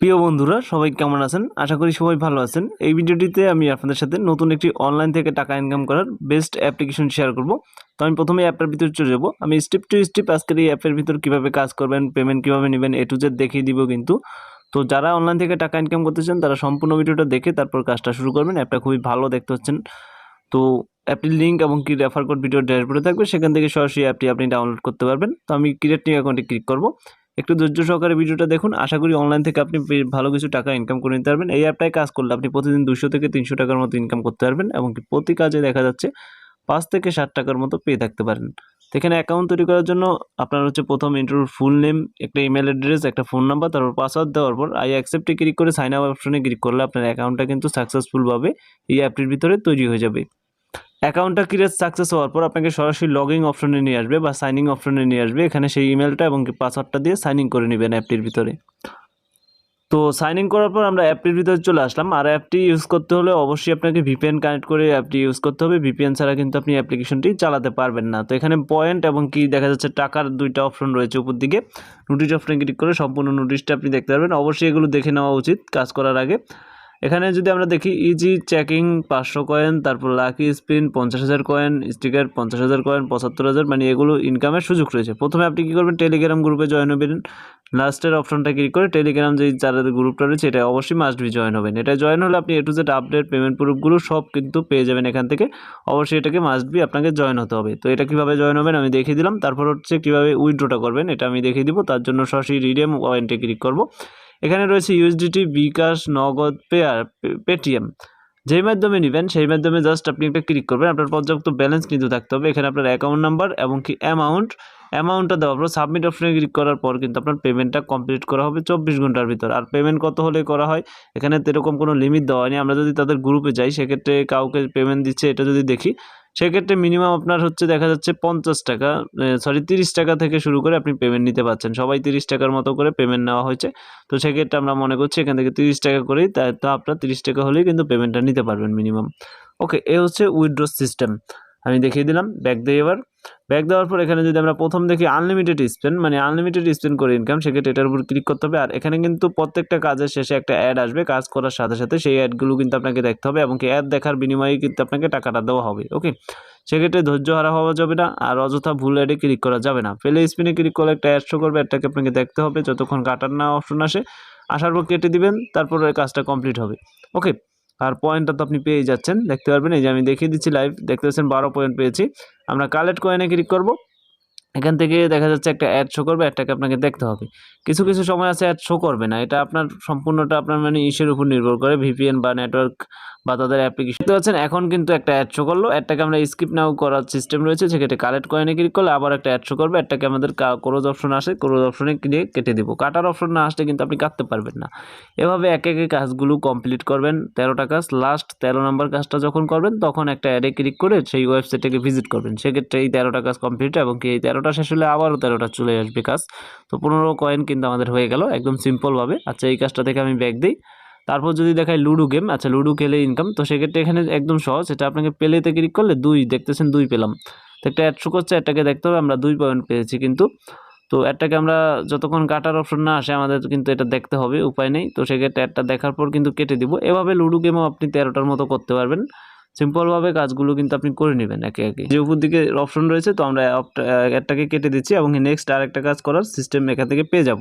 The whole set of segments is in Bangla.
প্রিয় বন্ধুরা, সবাই কেমন আছেন? আশা করি সবাই ভালো আছেন। এই ভিডিওটিতে আমি আপনাদের সাথে নতুন একটি অনলাইন থেকে টাকা ইনকাম করার বেস্ট অ্যাপ্লিকেশন শেয়ার করব। তো আমি প্রথমে অ্যাপের ভিতরে চলে যাব। আমি স্টেপ টু স্টেপ আজকের এই অ্যাপের ভিতর কীভাবে কাজ করবেন পেমেন্ট কীভাবে নেবেন এ টু জেড দেখিয়ে দিব কিন্তু। তো যারা অনলাইন থেকে টাকা ইনকাম করতে চান, তারা সম্পূর্ণ ভিডিওটা দেখে তারপর কাজটা শুরু করবেন। অ্যাপটা খুবই ভালো দেখতে হচ্ছেন। তো অ্যাপটির লিঙ্ক এবং কি রেফার কোড ভিডিও ড্যাশবোর্ডে থাকবে, সেখান থেকে সরাসরি অ্যাপটি আপনি ডাউনলোড করতে পারবেন। তো আমি ক্রিয়েট নিউ অ্যাকাউন্টে ক্লিক করব। একটু ধৈর্য সহকারে ভিডিওটা দেখুন। আশা করি অনলাইন থেকে আপনি ভালো কিছু টাকা ইনকাম করে নিতে পারবেন। এই অ্যাপটায় কাজ করলে আপনি প্রতিদিন দুশো থেকে তিনশো টাকার মতো ইনকাম করতে পারবেন এবং প্রতি কাজে দেখা যাচ্ছে পাঁচ থেকে ষাট টাকার মতো পেয়ে থাকতে পারেন। এখানে অ্যাকাউন্ট তৈরি করার জন্য আপনার হচ্ছে প্রথম ইন্টারভিউ ফুল নেম একটা ইমেল অ্যাড্রেস একটা ফোন নাম্বার তারপর পাসওয়ার্ড দেওয়ার পর আই অ্যাকসেপ্টে ক্লিক করে সাইন আপ অপশনে ক্লিক করলে আপনার অ্যাকাউন্টটা কিন্তু সাকসেসফুলভাবে এই অ্যাপটির ভিতরে তৈরি হয়ে যাবে। অ্যাকাউন্টটা ক্রিয়েট সাকসেস হওয়ার পর আপনাকে সরাসরি লগইন অপশনে নিয়ে আসবে বা সাইনিং অপশনে নিয়ে আসবে। এখানে সেই ইমেলটা এবং পাসওয়ার্ডটা দিয়ে সাইন ইন করে নেবেন অ্যাপটির ভিতরে। তো সাইন ইন করার পর আমরা অ্যাপটির ভিতরে চলে আসলাম। আর অ্যাপটি ইউজ করতে হলে অবশ্যই আপনাকে ভিপিএন কানেক্ট করে অ্যাপটি ইউজ করতে হবে। ভিপিএন ছাড়া কিন্তু আপনি অ্যাপ্লিকেশনটি চালাতে পারবেন না। তো এখানে পয়েন্ট এবং কি দেখা যাচ্ছে, টাকার দুইটা অপশন রয়েছে উপর দিকে। নোটিশ অপশনে ক্লিক করে সম্পূর্ণ নোটিশটা আপনি দেখতে পারবেন। অবশ্যই এগুলো দেখে নেওয়া উচিত কাজ করার আগে। এখানে যদি আমরা দেখি ইজি চেকিং পাঁচশো কয়েন তারপর লাকি স্পিন পঞ্চাশ হাজার কয়েন স্টিকার পঞ্চাশ হাজার কয়েন পঁচাত্তর হাজার মানে এগুলো ইনকামের সুযোগ রয়েছে। প্রথমে আপনি কী করবেন? টেলিগ্রাম গ্রুপে জয়েন হবেন। লাস্টের অপশনটা ক্লিক করে টেলিগ্রাম যে যাদের গ্রুপটা রয়েছে, এটা অবশ্যই মাস্ট বি জয়েন হবেন। এটা জয়েন হলে আপনি A to Z update payment প্রুফগুলো সব কিন্তু পেয়ে যাবেন এখান থেকে। অবশ্যই এটাকে মাস্ট বি আপনাকে জয়েন হতে হবে। তো এটা কীভাবে জয়েন হবেন আমি দেখিয়ে দিলাম। তারপর হচ্ছে কীভাবে উইথড্রোটা করবেন, এটা আমি দেখিয়ে দিব। তার জন্য সরাসরি রিডেম ওয়ারেন্টে ক্লিক করব। এখানে রয়েছে ইউএসডিটি বিকাশ নগদ পেয়ার পেটিএম যেই মাধ্যমে নেবেন, সেই মাধ্যমে জাস্ট আপনি একটা ক্লিক করবেন, আপনার পর্যাপ্ত ব্যালেন্স কিন্তু থাকতে হবে। এখানে আপনার অ্যাকাউন্ট নাম্বার এবং কি অ্যামাউন্ট অ্যামাউন্টটা দেওয়ার পর সাবমিট অপশনে ক্লিক করার পর কিন্তু আপনার পেমেন্টটা কমপ্লিট করা হবে চব্বিশ ঘণ্টার ভিতর। আর পেমেন্ট কত হলে করা হয়? এখানে তো এরকম কোনো লিমিট দেওয়া হয়নি। আমরা যদি তাদের গ্রুপে যাই, সেক্ষেত্রে কাউকে পেমেন্ট দিচ্ছে, এটা যদি দেখি সেক্ষেত্রে মিনিমাম আপনার হচ্ছে দেখা যাচ্ছে পঞ্চাশ টাকা সরি তিরিশ টাকা থেকে শুরু করে আপনি পেমেন্ট নিতে পারছেন। সবাই তিরিশ টাকার মতো করে পেমেন্ট নেওয়া হয়েছে। তো সেক্ষেত্রে আমরা মনে করছি এখান থেকে তিরিশ টাকা করেই তো আপনার তিরিশ টাকা হলেই কিন্তু পেমেন্টটা নিতে পারবেন মিনিমাম ওকে এ হচ্ছে উইড্রো সিস্টেম আমি দেখিয়ে দিলাম ব্যাক দিয়ে এবার। ব্যাক দেওয়ার পর এখানে যদি আমরা প্রথম দেখি আনলিমিটেড স্পেন্ড মানে আনলিমিটেড স্পেন্ড করে ইনকাম সেক্ষেত্রে এটার উপর ক্লিক করতে হবে। আর এখানে কিন্তু প্রত্যেকটা কাজের শেষে একটা অ্যাড আসবে। কাজ করার সাথে সাথে সেই অ্যাডগুলো কিন্তু আপনাকে দেখতে হবে এবং অ্যাড দেখার বিনিময়ে কিন্তু আপনাকে টাকাটা দেওয়া হবে ওকে সেক্ষেত্রে ধৈর্য হারা হওয়া যাবে না আর অযথা ভুল অ্যাডে ক্লিক করা যাবে না। পেলে স্পিনে ক্লিক করলে একটা অ্যাড শো করবে অ্যাডটাকে আপনাকে দেখতে হবে। যতক্ষণ কাটার না অপশন আসে আসার পর কেটে দিবেন, তারপরে কাজটা কমপ্লিট হবে ওকে আর পয়েন্টটা তো আপনি পেয়ে যাচ্ছেন। দেখতে পারবেন, এই যে আমি দেখিয়ে দিচ্ছি লাইভ দেখতে পাচ্ছেন, বারো পয়েন্ট পেয়েছি। আমরা কালেক্ট কয়েনে ক্লিক করব। এখান থেকে দেখা যাচ্ছে একটা অ্যাড শো করবে অ্যাডটাকে আপনাকে দেখতে হবে। কিছু কিছু সময় আছে অ্যাড শো করবে না, এটা আপনার সম্পূর্ণটা আপনার মানে ইসের উপর নির্ভর করে ভিপিএন বা নেটওয়ার্ক বা তাদের অ্যাপ্লিকেশন দেখতে পাচ্ছেন, এখন কিন্তু একটা অ্যাড শো করল অ্যাডটাকে আমরা স্কিপ নাও করার সিস্টেম রয়েছে, সেক্ষেত্রে কালেক্ট কয়েনে ক্লিক করলে আবার একটা অ্যাড শো করবে অ্যাডটাকে আমাদের ক্রোজ অপশন আসে ক্রোজ অপশনে ক্লিক কেটে দিব। কাটার অপশন না আসলে কিন্তু আপনি কাটতে পারবেন না। এভাবে এক, একে কাজগুলো কমপ্লিট করবেন, তেরোটা কাজ লাস্ট তেরো নম্বর কাজটা যখন করবেন, তখন একটা অ্যাডে ক্লিক করে সেই ওয়েবসাইটটাকে ভিজিট করবেন। সেক্ষেত্রে এই তেরোটা কাজ কমপ্লিট এবং কি এই তেরোটা শেষ হলে আবারও তেরোটা চলে আসবে কাজ। তো পনেরো কয়েন কিন্তু আমাদের হয়ে গেল একদম সিম্পলভাবে আচ্ছা এই কাজটা থেকে আমি ব্যাক দিই। তারপর যদি দেখাই লুডো গেম আচ্ছা লুডো খেলে ইনকাম তো সেক্ষেত্রে এখানে একদম সহজ। এটা আপনাকে পেলেতে ক্লিক করলে দুই, দেখতেছেন দুই পেলাম। তো একটা অ্যাড শো করছে এটাকে দেখতে হবে, আমরা দুই পয়েন্ট পেয়েছি কিন্তু। তো অ্যাডটাকে আমরা যতক্ষণ কাটার অপশন না আসে, আমাদের কিন্তু এটা দেখতে হবে, উপায় নেই। তো সেক্ষেত্রে অ্যাডটা দেখার পর কিন্তু কেটে দিব। এভাবে লুডো গেমও আপনি তেরোটার মতো করতে পারবেন। সিম্পলভাবে কাজগুলো কিন্তু আপনি করে নেবেন একে একে। যে উপর দিকে অপশন রয়েছে, তো আমরা একটাকে কেটে দিচ্ছি এবং নেক্সট আর একটা কাজ করার সিস্টেম এখান থেকে পেয়ে যাব।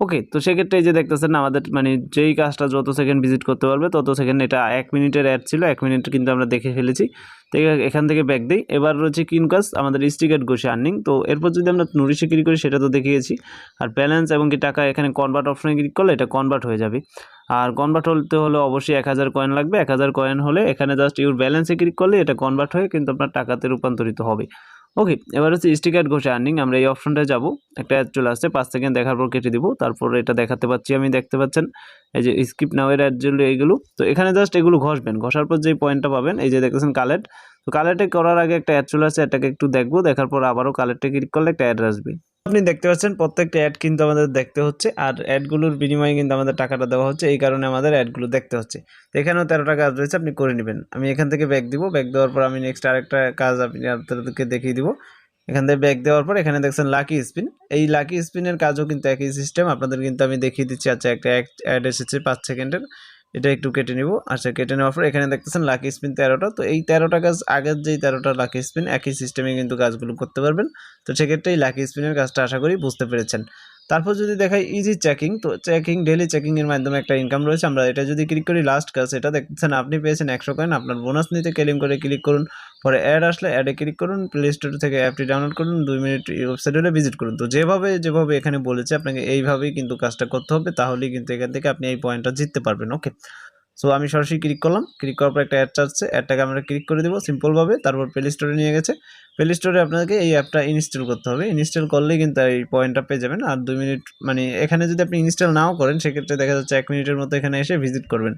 ওকে, তো সেক্ষেত্রে এই যে দেখতেছেন আমাদের মানে যেই কাজটা যত সেকেন্ড ভিজিট করতে পারবে, তত সেকেন্ড এটা এক মিনিটের অ্যাড ছিল, এক মিনিট কিন্তু আমরা দেখে ফেলেছি। তো এখান থেকে ব্যাক দিই। এবার রয়েছে কিন কাজ, আমাদের স্টিকেট গোসে আর্নিং তো এরপর যদি আমরা নুরিশে ক্লিক করি সেটা তো দেখিয়েছি। আর ব্যালেন্স এবং কি টাকা এখানে কনভার্ট অপশনে ক্লিক করলে এটা কনভার্ট হয়ে যাবে। আর কনভার্ট হতে হলে অবশ্যই এক হাজার কয়েন লাগবে। এক হাজার কয়েন হলে এখানে জাস্ট ইউর ব্যালেন্সে ক্লিক করলে এটা কনভার্ট হয়ে কিন্তু আপনার টাকাতে রূপান্তরিত হবে। ওকে এবার হচ্ছে স্টিকার ঘষে আর্নিং আমরা এই অপশনটায় যাব। একটা অ্যাড চলে আসছে, পাঁচ সেকেন্ড দেখার পর কেটে দিব, তারপর এটা দেখাতে পাচ্ছি আমি, দেখতে পাচ্ছেন। এই যে স্কিপ অ্যাড অ্যাডগুলো এইগুলো। তো এখানে জাস্ট এগুলো ঘষবেন, ঘষার পর যে পয়েন্টটা পাবেন, এই যে দেখতেছেন কালেক্ট তো কালেক্টে করার আগে একটা অ্যাড চলে আসছে, এটাকে একটু দেখব, দেখার পর আবারও কালেক্টে ক্লিক করলে একটা অ্যাড আসবে। আপনি দেখতে পাচ্ছেন, প্রত্যেকটা অ্যাড কিন্তু আমাদের দেখতে হচ্ছে। আর অ্যাডগুলোর বিনিময়ে কিন্তু আমাদের টাকাটা দেওয়া হচ্ছে। এই কারণে আমাদের অ্যাডগুলো দেখতে হচ্ছে। এখানেও তেরো টাকা কাজ রয়েছে, আপনি করে নেবেন। আমি এখান থেকে ব্যাগ দিব। ব্যাগ দেওয়ার পর আমি নেক্সট আরেকটা কাজ আপনি আপনাদেরকে দেখিয়ে দিব। এখান থেকে ব্যাগ দেওয়ার পর এখানে দেখছেন লাকি স্পিন এই লাকি স্পিনের কাজও কিন্তু একই সিস্টেম আপনাদের কিন্তু আমি দেখিয়ে দিচ্ছি আচ্ছা একটা অ্যাড এসেছে পাঁচ সেকেন্ডের এটা একটু কেটে নিব। আচ্ছা কেটে নেওয়ার পর এখানে দেখতেছেন লাকি স্পিন তেরোটা। তো এই তেরোটা কাজ আগের যেই তেরোটা লাকি স্পিন একই সিস্টেমে কিন্তু কাজগুলো করতে পারবেন। তো সেক্ষেত্রে এই লাকি স্পিনের কাজটা আশা করি বুঝতে পেরেছেন। তারপর যদি দেখাই ইজি চেকিং তো চেকিং ডেলি চেকিংয়ের মাধ্যমে একটা ইনকাম রয়েছে। আমরা এটা যদি ক্লিক করি লাস্ট কাজ এটা দেখছেন আপনি পেয়েছেন একশো কয়েন আপনার বোনাস নিতে ক্লেম করে ক্লিক করুন। পরে অ্যাড আসলে অ্যাডে ক্লিক করুন প্লে স্টোর থেকে অ্যাপটি ডাউনলোড করুন, দুই মিনিট ওয়েবসাইট হলে ভিজিট করুন। তো যেভাবে যেভাবে এখানে বলেছে, আপনাকে এইভাবেই কিন্তু কাজটা করতে হবে, তাহলেই কিন্তু এখান থেকে আপনি এই পয়েন্টটা জিততে পারবেন ওকে সো আমি সরাসরি ক্লিক করলাম। ক্লিক করার পর একটা অ্যাড চাচ্ছে অ্যাডটাকে আমরা ক্লিক করে দেবো। সিম্পলভাবে তারপর প্লে স্টোরে নিয়ে গেছে। প্লে স্টোরে আপনাকে এই অ্যাপটা ইনস্টল করতে হবে। ইনস্টল করলেই কিন্তু এই পয়েন্টটা পেয়ে যাবেন। আর দুই মিনিট মানে এখানে যদি আপনি ইনস্টল নাও করেন, সেক্ষেত্রে দেখা যাচ্ছে এক মিনিটের মতো এখানে এসে ভিজিট করবেন।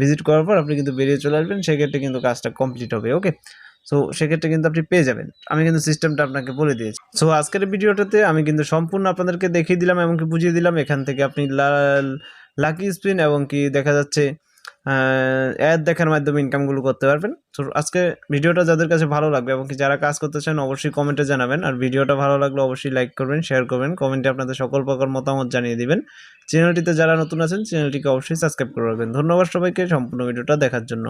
ভিজিট করার পর আপনি কিন্তু বেরিয়ে চলে আসবেন। সেক্ষেত্রে কিন্তু কাজটা কমপ্লিট হবে। ওকে সো সেক্ষেত্রে কিন্তু আপনি পেয়ে যাবেন। আমি কিন্তু সিস্টেমটা আপনাকে বলে দিয়েছি। সো আজকের ভিডিওটাতে আমি কিন্তু সম্পূর্ণ আপনাদেরকে দেখিয়ে দিলাম এবং কি বুঝিয়ে দিলাম। এখান থেকে আপনি লাল লাকি স্পিন এবং কি দেখা যাচ্ছে অ্যাড দেখার মাধ্যমে ইনকামগুলো করতে পারবেন। তো আজকে ভিডিওটা যাদের কাছে ভালো লাগবে এবং কি যারা কাজ করতে চান, অবশ্যই কমেন্টে জানাবেন। আর ভিডিওটা ভালো লাগলে অবশ্যই লাইক করবেন শেয়ার করবেন কমেন্টে আপনাদের সকল প্রকার মতামত জানিয়ে দিবেন। চ্যানেলটিতে যারা নতুন আছেন চ্যানেলটিকে অবশ্যই সাবস্ক্রাইব করে রাখবেন। ধন্যবাদ সবাইকে, সম্পূর্ণ ভিডিওটা দেখার জন্য।